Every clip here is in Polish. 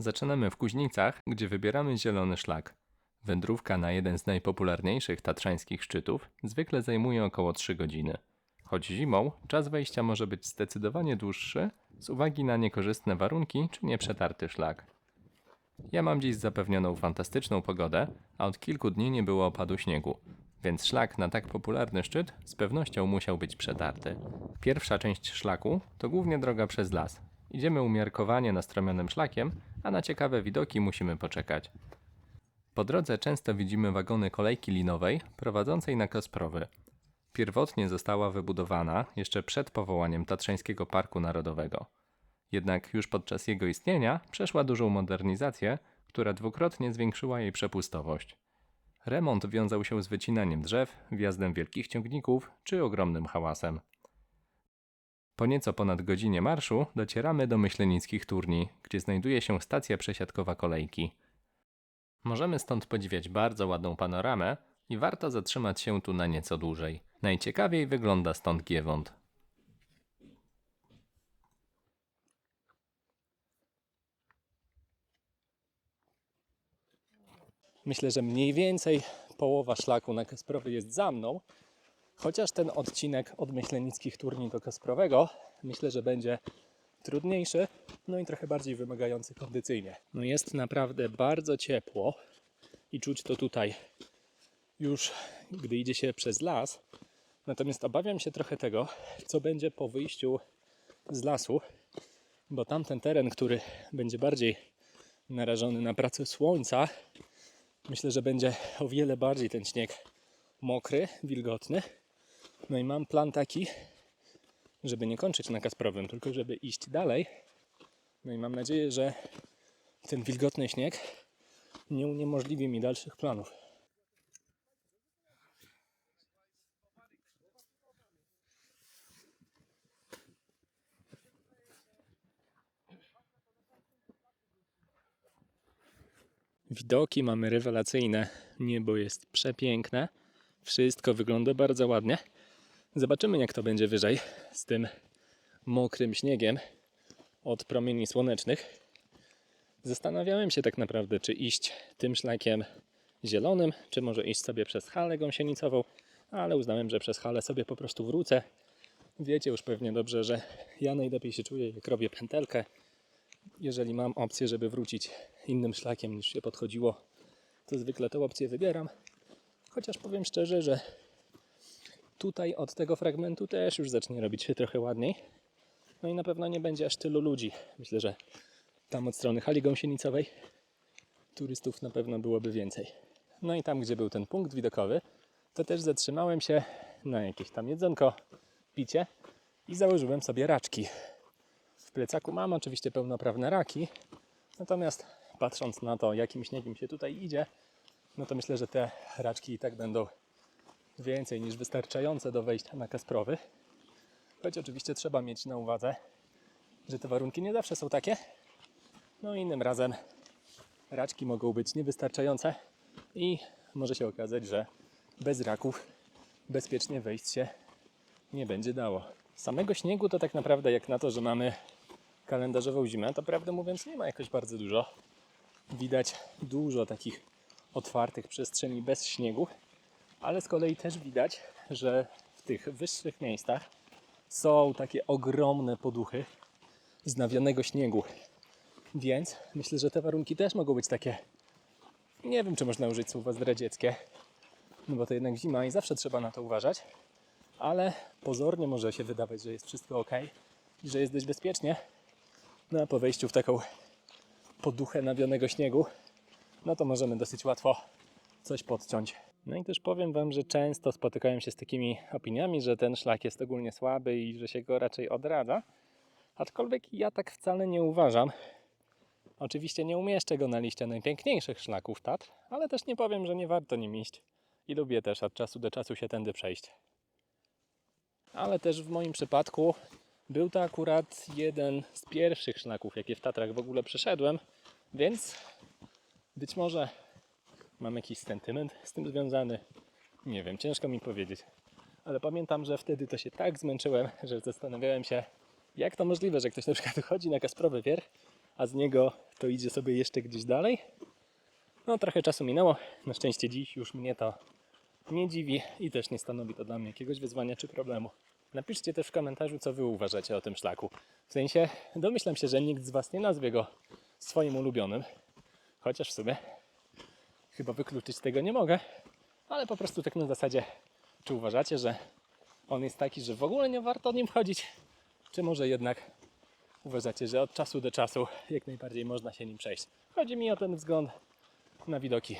Zaczynamy w Kuźnicach, gdzie wybieramy zielony szlak. Wędrówka na jeden z najpopularniejszych tatrzańskich szczytów zwykle zajmuje około 3 godziny. Choć zimą czas wejścia może być zdecydowanie dłuższy z uwagi na niekorzystne warunki czy nieprzetarty szlak. Ja mam dziś zapewnioną fantastyczną pogodę, a od kilku dni nie było opadu śniegu, więc szlak na tak popularny szczyt z pewnością musiał być przetarty. Pierwsza część szlaku to głównie droga przez las. Idziemy umiarkowanie nastromionym szlakiem, a na ciekawe widoki musimy poczekać. Po drodze często widzimy wagony kolejki linowej prowadzącej na Kasprowy. Pierwotnie została wybudowana jeszcze przed powołaniem Tatrzańskiego Parku Narodowego. Jednak już podczas jego istnienia przeszła dużą modernizację, która dwukrotnie zwiększyła jej przepustowość. Remont wiązał się z wycinaniem drzew, wjazdem wielkich ciągników czy ogromnym hałasem. Po nieco ponad godzinie marszu docieramy do myślenickich turni, gdzie znajduje się stacja przesiadkowa kolejki. Możemy stąd podziwiać bardzo ładną panoramę i warto zatrzymać się tu na nieco dłużej. Najciekawiej wygląda stąd Giewont. Myślę, że mniej więcej połowa szlaku na Kasprowy jest za mną. Chociaż ten odcinek od Myślenickich turni do Kasprowego myślę, że będzie trudniejszy, no i trochę bardziej wymagający kondycyjnie. No jest naprawdę bardzo ciepło i czuć to tutaj już, gdy idzie się przez las. Natomiast obawiam się trochę tego, co będzie po wyjściu z lasu, bo tamten teren, który będzie bardziej narażony na pracę słońca, myślę, że będzie o wiele bardziej ten śnieg mokry, wilgotny. No i mam plan taki, żeby nie kończyć na Kasprowym, tylko żeby iść dalej. No i mam nadzieję, że ten wilgotny śnieg nie uniemożliwi mi dalszych planów. Widoki mamy rewelacyjne. Niebo jest przepiękne. Wszystko wygląda bardzo ładnie. Zobaczymy, jak to będzie wyżej z tym mokrym śniegiem od promieni słonecznych. Zastanawiałem się tak naprawdę, czy iść tym szlakiem zielonym, czy może iść sobie przez halę gąsienicową, ale uznałem, że przez halę sobie po prostu wrócę. Wiecie już pewnie dobrze, że ja najlepiej się czuję, jak robię pętelkę. Jeżeli mam opcję, żeby wrócić innym szlakiem niż się podchodziło, to zwykle tę opcję wybieram. Chociaż powiem szczerze, że tutaj od tego fragmentu też już zacznie robić się trochę ładniej. No i na pewno nie będzie aż tylu ludzi. Myślę, że tam od strony hali gąsienicowej turystów na pewno byłoby więcej. No i tam, gdzie był ten punkt widokowy, to też zatrzymałem się na jakieś tam jedzonko, picie i założyłem sobie raczki. W plecaku mam oczywiście pełnoprawne raki, natomiast patrząc na to, jakim śniegiem się tutaj idzie, no to myślę, że te raczki i tak będą więcej niż wystarczające do wejścia na Kasprowy. Choć oczywiście trzeba mieć na uwadze, że te warunki nie zawsze są takie. No innym razem raczki mogą być niewystarczające i może się okazać, że bez raków bezpiecznie wejść się nie będzie dało. Samego śniegu to tak naprawdę jak na to, że mamy kalendarzową zimę, to prawdę mówiąc nie ma jakoś bardzo dużo. Widać dużo takich otwartych przestrzeni bez śniegu, ale z kolei też widać, że w tych wyższych miejscach są takie ogromne poduchy znawionego śniegu. Więc myślę, że te warunki też mogą być takie, nie wiem czy można użyć słowa zdradzieckie, no bo to jednak zima i zawsze trzeba na to uważać, ale pozornie może się wydawać, że jest wszystko ok i że jest dość bezpiecznie. No a po wejściu w taką poduchę nawionego śniegu, no to możemy dosyć łatwo coś podciąć. No i też powiem Wam, że często spotykają się z takimi opiniami, że ten szlak jest ogólnie słaby i że się go raczej odradza. Aczkolwiek ja tak wcale nie uważam. Oczywiście nie umieszczę go na liście najpiękniejszych szlaków Tatr, ale też nie powiem, że nie warto nim iść. I lubię też od czasu do czasu się tędy przejść. Ale też w moim przypadku był to akurat jeden z pierwszych szlaków, jakie w Tatrach w ogóle przeszedłem, więc być może mam jakiś sentyment z tym związany. Nie wiem, ciężko mi powiedzieć. Ale pamiętam, że wtedy to się tak zmęczyłem, że zastanawiałem się, jak to możliwe, że ktoś na przykład chodzi na Kasprowy Wierch, a z niego to idzie sobie jeszcze gdzieś dalej. No trochę czasu minęło, na szczęście dziś już mnie to nie dziwi i też nie stanowi to dla mnie jakiegoś wyzwania czy problemu. Napiszcie też w komentarzu, co wy uważacie o tym szlaku. W sensie, domyślam się, że nikt z was nie nazwie go swoim ulubionym, chociaż w sumie chyba wykluczyć tego nie mogę, ale po prostu tak na zasadzie, czy uważacie, że on jest taki, że w ogóle nie warto nim chodzić, czy może jednak uważacie, że od czasu do czasu jak najbardziej można się nim przejść. Chodzi mi o ten wzgląd na widoki.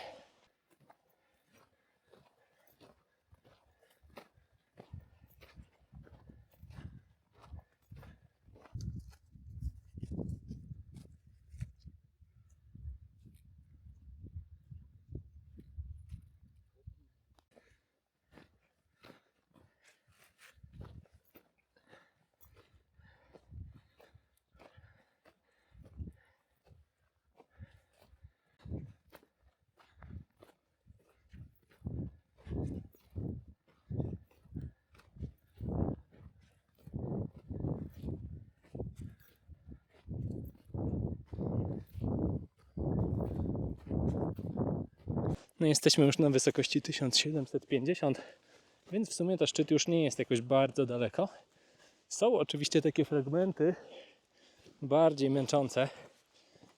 No jesteśmy już na wysokości 1750, więc w sumie to szczyt już nie jest jakoś bardzo daleko. Są oczywiście takie fragmenty bardziej męczące,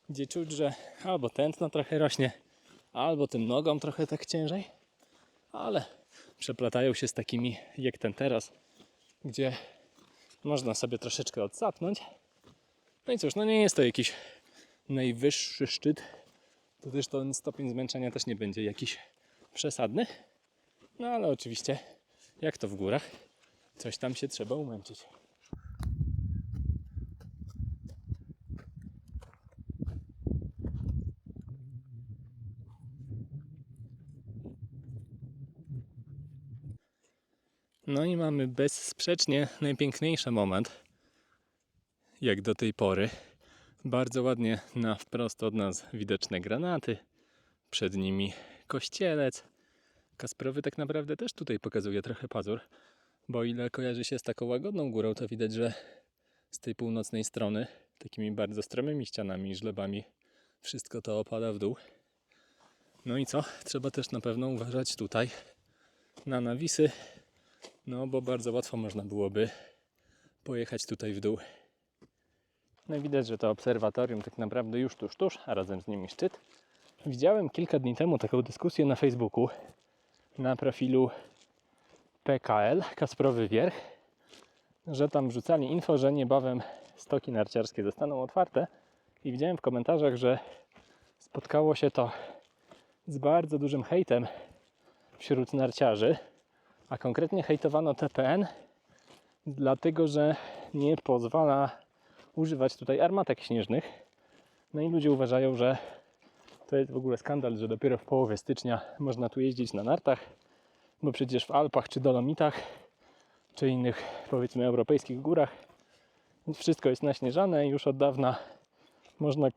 gdzie czuć, że albo tętno trochę rośnie, albo tym nogom trochę tak ciężej, ale przeplatają się z takimi jak ten teraz, gdzie można sobie troszeczkę odsapnąć. No i cóż, no nie jest to jakiś najwyższy szczyt, to też ten stopień zmęczenia też nie będzie jakiś przesadny. No ale oczywiście, jak to w górach, coś tam się trzeba umęczyć. No i mamy bezsprzecznie najpiękniejszy moment, jak do tej pory. Bardzo ładnie na wprost od nas widoczne granaty, przed nimi kościelec. Kasprowy tak naprawdę też tutaj pokazuje trochę pazur, bo ile kojarzy się z taką łagodną górą, to widać, że z tej północnej strony, takimi bardzo stromymi ścianami i żlebami, wszystko to opada w dół. No i co? Trzeba też na pewno uważać tutaj na nawisy, no bo bardzo łatwo można byłoby pojechać tutaj w dół no i widać, że to obserwatorium tak naprawdę już tuż, tuż, a razem z nimi szczyt. Widziałem kilka dni temu taką dyskusję na Facebooku na profilu PKL, Kasprowy Wierch, że tam wrzucali info, że niebawem stoki narciarskie zostaną otwarte i widziałem w komentarzach, że spotkało się to z bardzo dużym hejtem wśród narciarzy, a konkretnie hejtowano TPN, dlatego że nie pozwala używać tutaj armatek śnieżnych. No i ludzie uważają, że to jest w ogóle skandal, że dopiero w połowie stycznia można tu jeździć na nartach, bo przecież w Alpach czy Dolomitach, czy innych powiedzmy europejskich górach wszystko jest naśnieżane i już od dawna można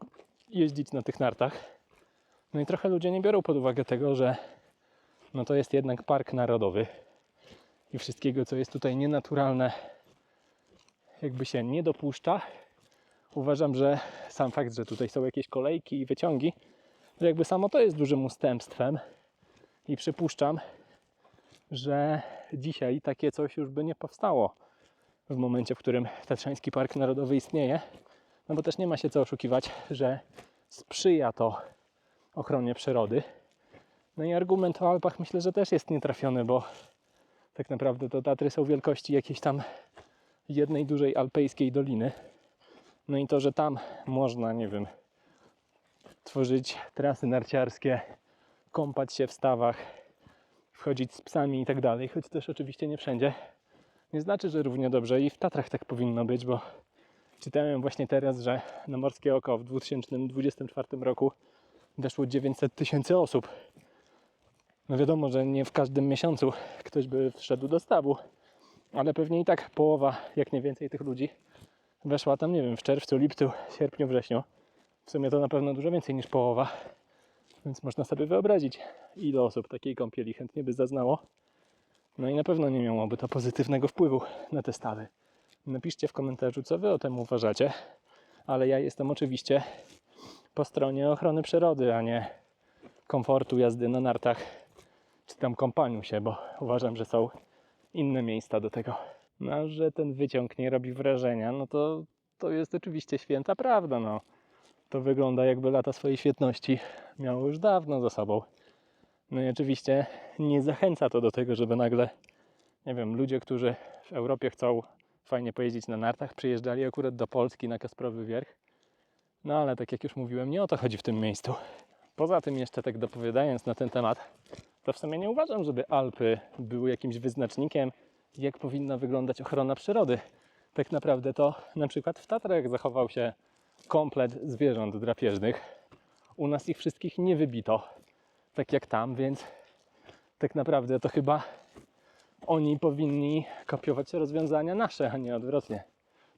jeździć na tych nartach. No i trochę ludzie nie biorą pod uwagę tego, że no to jest jednak park narodowy i wszystkiego, co jest tutaj nienaturalne, jakby się nie dopuszcza. Uważam, że sam fakt, że tutaj są jakieś kolejki i wyciągi, że jakby samo to jest dużym ustępstwem i przypuszczam, że dzisiaj takie coś już by nie powstało w momencie, w którym Tatrzański Park Narodowy istnieje. No bo też nie ma się co oszukiwać, że sprzyja to ochronie przyrody. No i argument o Alpach myślę, że też jest nietrafiony, bo tak naprawdę to Tatry są wielkości jakiejś tam jednej dużej alpejskiej doliny. No i to, że tam można, nie wiem, tworzyć trasy narciarskie, kąpać się w stawach, wchodzić z psami i tak dalej, choć też oczywiście nie wszędzie, nie znaczy, że równie dobrze i w Tatrach tak powinno być, bo czytałem właśnie teraz, że na Morskie Oko w 2024 roku weszło 900 tysięcy osób. No wiadomo, że nie w każdym miesiącu ktoś by wszedł do stawu, ale pewnie i tak połowa, jak nie więcej tych ludzi weszła tam, nie wiem, w czerwcu, lipcu, sierpniu, wrześniu. W sumie to na pewno dużo więcej niż połowa, więc można sobie wyobrazić, ile osób takiej kąpieli chętnie by zaznało. No i na pewno nie miałoby to pozytywnego wpływu na te stawy. Napiszcie w komentarzu, co wy o tym uważacie. ale ja jestem oczywiście po stronie ochrony przyrody, a nie komfortu jazdy na nartach czy tam kąpaniu się, bo uważam, że są inne miejsca do tego. No, że ten wyciąg nie robi wrażenia, no to to jest oczywiście święta prawda, no. To wygląda jakby lata swojej świetności miało już dawno za sobą. No i oczywiście nie zachęca to do tego, żeby nagle, nie wiem, ludzie, którzy w Europie chcą fajnie pojeździć na nartach, przyjeżdżali akurat do Polski na Kasprowy Wierch. No ale tak jak już mówiłem, nie o to chodzi w tym miejscu. Poza tym jeszcze tak dopowiadając na ten temat, to w sumie nie uważam, żeby Alpy były jakimś wyznacznikiem, jak powinna wyglądać ochrona przyrody. Tak naprawdę to na przykład w Tatrach zachował się komplet zwierząt drapieżnych. U nas ich wszystkich nie wybito, tak jak tam, więc tak naprawdę to chyba oni powinni kopiować rozwiązania nasze, a nie odwrotnie.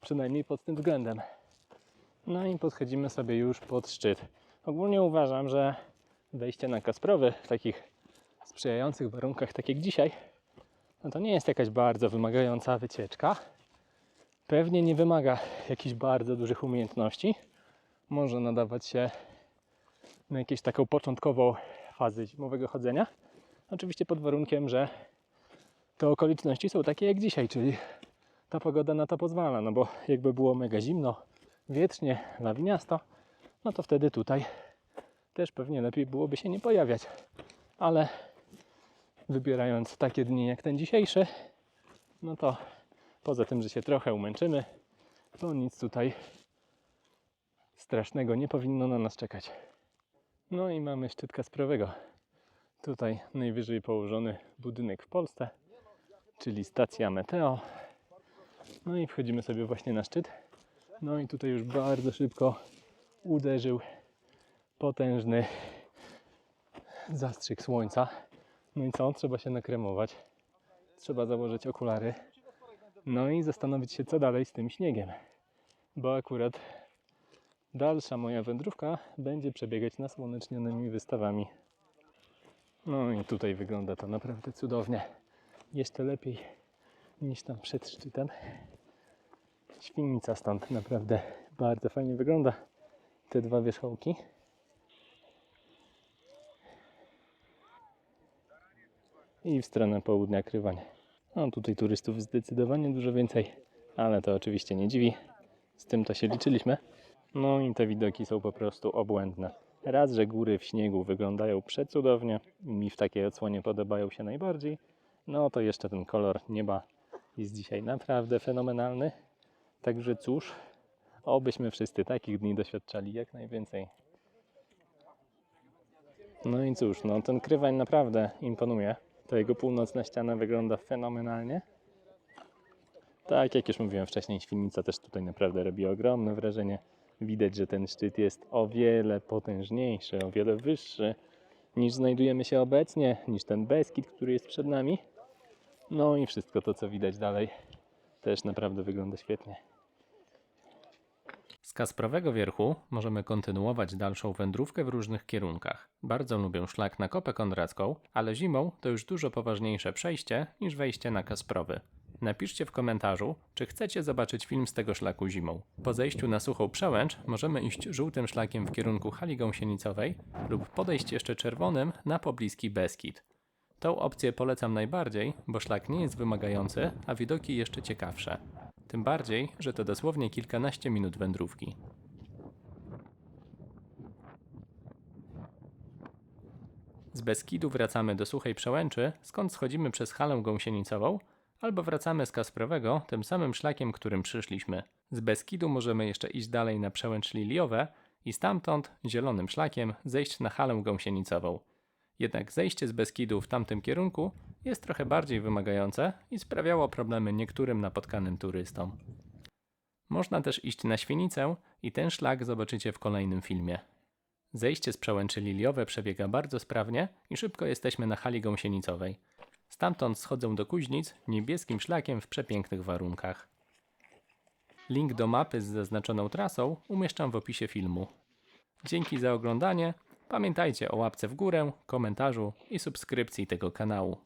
Przynajmniej pod tym względem. No i podchodzimy sobie już pod szczyt. Ogólnie uważam, że wejście na Kasprowy w takich sprzyjających warunkach, tak jak dzisiaj, no to nie jest jakaś bardzo wymagająca wycieczka. Pewnie nie wymaga jakichś bardzo dużych umiejętności. Może nadawać się na jakąś taką początkową fazę zimowego chodzenia. Oczywiście pod warunkiem, że te okoliczności są takie jak dzisiaj, czyli ta pogoda na to pozwala, no bo jakby było mega zimno, wietrznie, lawiniasto, no to wtedy tutaj też pewnie lepiej byłoby się nie pojawiać. Ale wybierając takie dni jak ten dzisiejszy, no to poza tym, że się trochę umęczymy, to nic tutaj strasznego nie powinno na nas czekać. No i mamy szczyt Kasprowego. Tutaj najwyżej położony budynek w Polsce, czyli stacja Meteo. No i wchodzimy sobie właśnie na szczyt. No i tutaj już bardzo szybko uderzył potężny zastrzyk słońca. No i co? Trzeba się nakremować. Trzeba założyć okulary. No i zastanowić się, co dalej z tym śniegiem. Bo akurat dalsza moja wędrówka będzie przebiegać nasłonecznionymi wystawami. No i tutaj wygląda to naprawdę cudownie. Jeszcze lepiej niż tam przed szczytem. Świnica stąd naprawdę bardzo fajnie wygląda. Te dwa wierzchołki. I w stronę południa Krywań. No tutaj turystów zdecydowanie dużo więcej, ale to oczywiście nie dziwi. Z tym to się liczyliśmy. No i te widoki są po prostu obłędne. Raz, że góry w śniegu wyglądają przecudownie, mi w takiej odsłonie podobają się najbardziej. No to jeszcze ten kolor nieba jest dzisiaj naprawdę fenomenalny. Także cóż, obyśmy wszyscy takich dni doświadczali jak najwięcej. No i cóż, no ten krywań naprawdę imponuje. Ta jego północna ściana wygląda fenomenalnie. Tak, jak już mówiłem wcześniej, Świnica też tutaj naprawdę robi ogromne wrażenie. Widać, że ten szczyt jest o wiele potężniejszy, o wiele wyższy niż znajdujemy się obecnie, niż ten Beskid, który jest przed nami. No i wszystko to, co widać dalej, też naprawdę wygląda świetnie. Kasprowego Wierchu możemy kontynuować dalszą wędrówkę w różnych kierunkach. Bardzo lubię szlak na Kopę Kondracką, ale zimą to już dużo poważniejsze przejście niż wejście na Kasprowy. Napiszcie w komentarzu, czy chcecie zobaczyć film z tego szlaku zimą. Po zejściu na suchą przełęcz możemy iść żółtym szlakiem w kierunku hali gąsienicowej lub podejść jeszcze czerwonym na pobliski Beskid. Tą opcję polecam najbardziej, bo szlak nie jest wymagający, a widoki jeszcze ciekawsze. Tym bardziej, że to dosłownie kilkanaście minut wędrówki. Z Beskidu wracamy do Suchej Przełęczy, skąd schodzimy przez halę gąsienicową, albo wracamy z Kasprowego tym samym szlakiem, którym przyszliśmy. Z Beskidu możemy jeszcze iść dalej na Przełęcz Liliowe i stamtąd zielonym szlakiem zejść na halę gąsienicową. Jednak zejście z Beskidu w tamtym kierunku jest trochę bardziej wymagające i sprawiało problemy niektórym napotkanym turystom. Można też iść na Świnicę i ten szlak zobaczycie w kolejnym filmie. Zejście z przełęczy Liliowe przebiega bardzo sprawnie i szybko jesteśmy na hali gąsienicowej. Stamtąd schodzę do Kuźnic niebieskim szlakiem w przepięknych warunkach. Link do mapy z zaznaczoną trasą umieszczam w opisie filmu. Dzięki za oglądanie. Pamiętajcie o łapce w górę, komentarzu i subskrypcji tego kanału.